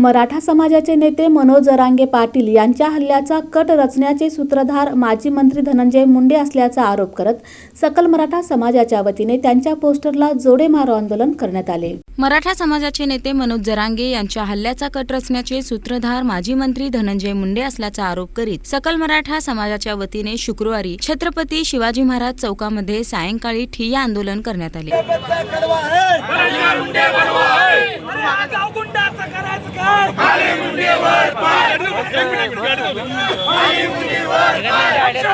मराठा समाजाचे नेते मनोज जरांगे पाटील यांच्या हल्ल्याचा कट रचण्याचे सूत्रधार माजी मंत्री धनंजय मुंडे असल्याचा आरोप करत सकल मराठा समाजाच्या वतीने त्यांच्या पोस्टरला जोडे मारो आंदोलन करण्यात आले. मराठा समाजाचे नेते मनोज जरांगे यांच्या हल्ल्याचा कट रचण्याचे सूत्रधार माजी मंत्री धनंजय मुंडे असल्याचा आरोप करीत सकल मराठा समाजाच्या वतीने शुक्रवारी छत्रपती शिवाजी महाराज चौकामध्ये सायंकाळी ठिय्या आंदोलन करण्यात आले. हमसे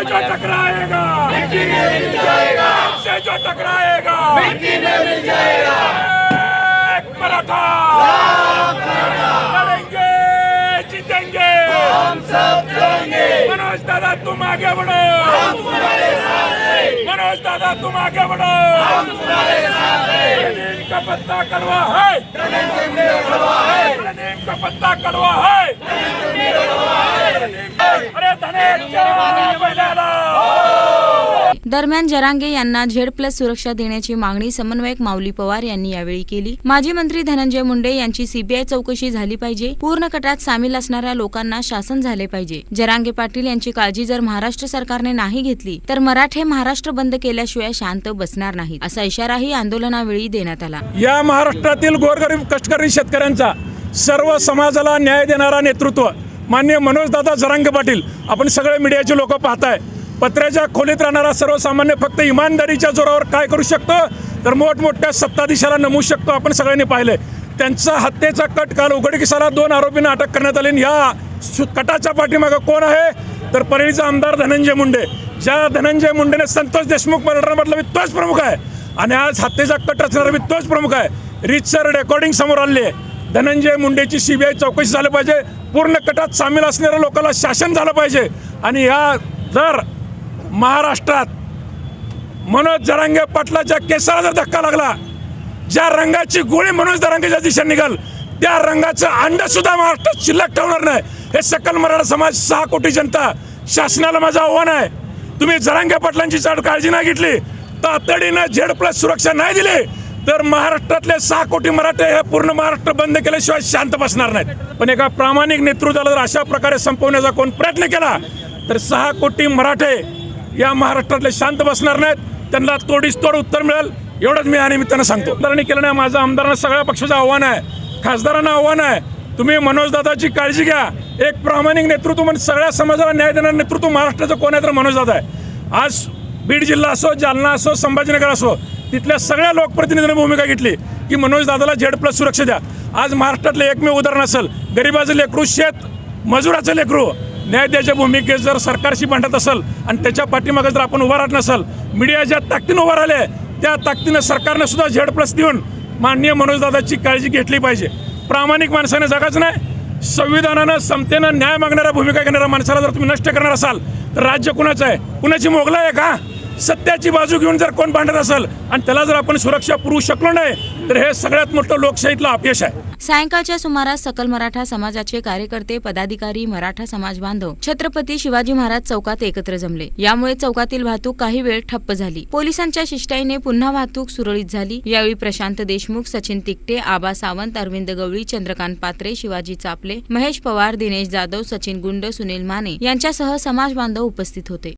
जो टकराएगा जो टकराएगा एक मराठा लड़ेंगे जीतेंगे हम सब मनोज दादा तुम आगे बढ़ो मनोज दादा तुम आगे बढ़ो नीम का पत्ता कड़वा है। नीम का पत्ता कड़वा है। अरे धनेश दरम्यान जरांगे यांना झेड प्लस सुरक्षा देण्याची मागणी समन्वयक माऊली पवार यांनी यावेळी केली. माजी मंत्री धनंजय मुंडे यांची सीबीआय चौकशी झाली पाहिजे. पूर्ण कटात सामील असणाऱ्या लोकांना शासन झाले पाहिजे. जरांगे पाटील यांची काळजी जर महाराष्ट्र सरकारने नाही घेतली तर मराठे महाराष्ट्र बंद केल्याशिवाय शांत बसणार नाहीत असा इशाराही आंदोलनावेळी देण्यात आला. या महाराष्ट्रातील गोरगरीब कष्टकरी शेतकऱ्यांचा सर्व समाजाला न्याय देणारा नेतृत्व मान्य मनोजदादा जरांगे पाटील आपण सगळे मीडियाचे लोक पाहताय. पत्र्याच्या खोलीत राहणारा सर्वसामान्य फक्त इमानदारीच्या जोरावर काय करू शकतो? तर मोठमोठ्या सत्ताधीशाला नमू शकतो आपण सगळ्यांनी पाहिले त्यांचा हत्येचा कट काल उघडकीसाला दोन आरोपींना अटक करण्यात आली ह्या सु- कटाच्या पाठीमागं कोण आहे? तर परळीचा आमदार धनंजय मुंडे. ज्या धनंजय मुंडेने संतोष देशमुख मराठा तोच प्रमुख आहे आणि आज हत्येचा कट असणारा बी तोच प्रमुख आहे. रीतसर रेकॉर्डिंग समोर आली आहे. धनंजय मुंडेची सीबीआय चौकशी झाली पाहिजे. पूर्ण कटात सामील असणाऱ्या लोकांना शासन झालं पाहिजे. आणि या जर महाराष्ट्रात मनोज जरांगे पाटलाच्या केसाला जर धक्का लागला ज्या रंगाची गोळी मनोज जरांगेच्या दिशेने निघाल त्या रंगाचं अंड सुद्धा महाराष्ट्रात शिल्लक ठेवणार नाही. हे सकल मराठा समाज सहा कोटी जनता शासनाला माझं आव्हान आहे. तुम्ही जरांगे पाटलांची चाड काळजी नाही घेतली तातडीनं झेड प्लस सुरक्षा नाही दिली तर महाराष्ट्रातले सहा कोटी मराठे हे पूर्ण महाराष्ट्र बंद केल्याशिवाय शांत बसणार नाहीत. पण एका प्रामाणिक नेतृत्वाला जर अशा प्रकारे संपवण्याचा कोण प्रयत्न केला तर सहा कोटी मराठे या महाराष्ट्रातले शांत बसणार नाहीत. त्यांना तोडीस तोड उत्तर मिळेल एवढंच मी या निमित्तानं सांगतो. आमदारांनी केलं नाही माझं आमदारांना सगळ्या पक्षाचं आव्हान आहे. खासदारांना आव्हान आहे. तुम्ही मनोजदादाची काळजी घ्या. एक प्रामाणिक नेतृत्व म्हणजे सगळ्या समाजाला न्याय देणारं नेतृत्व महाराष्ट्राचं कोण आहे तर मनोजदादा आहे. आज बीड जिल्हा असो जालना असो संभाजीनगर असो तिथल्या सगळ्या लोकप्रतिनिधींनी भूमिका घेतली की मनोजदादाला झेड प्लस सुरक्षा द्या. आज महाराष्ट्रातलं एकमेव उदाहरण असेल गरिबाचं लेकरू शेत मजुराचं लेकरू. न्याय भूमिकेत जर सरकारशी भांडत असेल आणि त्याच्या पाठीमागे जर आपण उभा राहत नसेल मीडिया ज्या ताकदीनं उभा राहिले त्या ताकदीनं सरकारनं सुद्धा झेड प्लस देऊन माननीय मनोजदादाची काळजी घेतली पाहिजे. प्रामाणिक माणसाने जगाच नाही संविधानानं समतेनं न्याय मागणाऱ्या भूमिका घेणाऱ्या माणसाला जर तुम्ही नष्ट करणार असाल तर राज्य कुणाचं आहे? कुणाची मोगला आहे का? सत्याची बाजू घेऊन जर कोण भांडत असेल आणि त्याला जर आपण सुरक्षा पुरवू शकलो नाही तर हे सगळ्यात मोठं लोकशाहीतलं अपयश आहे. सायंकाळच्या सुमारास सकल मराठा समाजाचे कार्यकर्ते पदाधिकारी मराठा समाज बांधव छत्रपती शिवाजी महाराज चौकात एकत्र जमले. यामुळे चौकातील वाहतूक काही वेळ ठप्प झाली. पोलिसांच्या शिष्टाईने पुन्हा वाहतूक सुरळीत झाली. यावेळी प्रशांत देशमुख सचिन तिकटे आबा सावंत अरविंद गवळी चंद्रकांत पात्रे शिवाजी चापले महेश पवार दिनेश जाधव सचिन गुंड सुनील माने यांच्यासह समाज बांधव उपस्थित होते.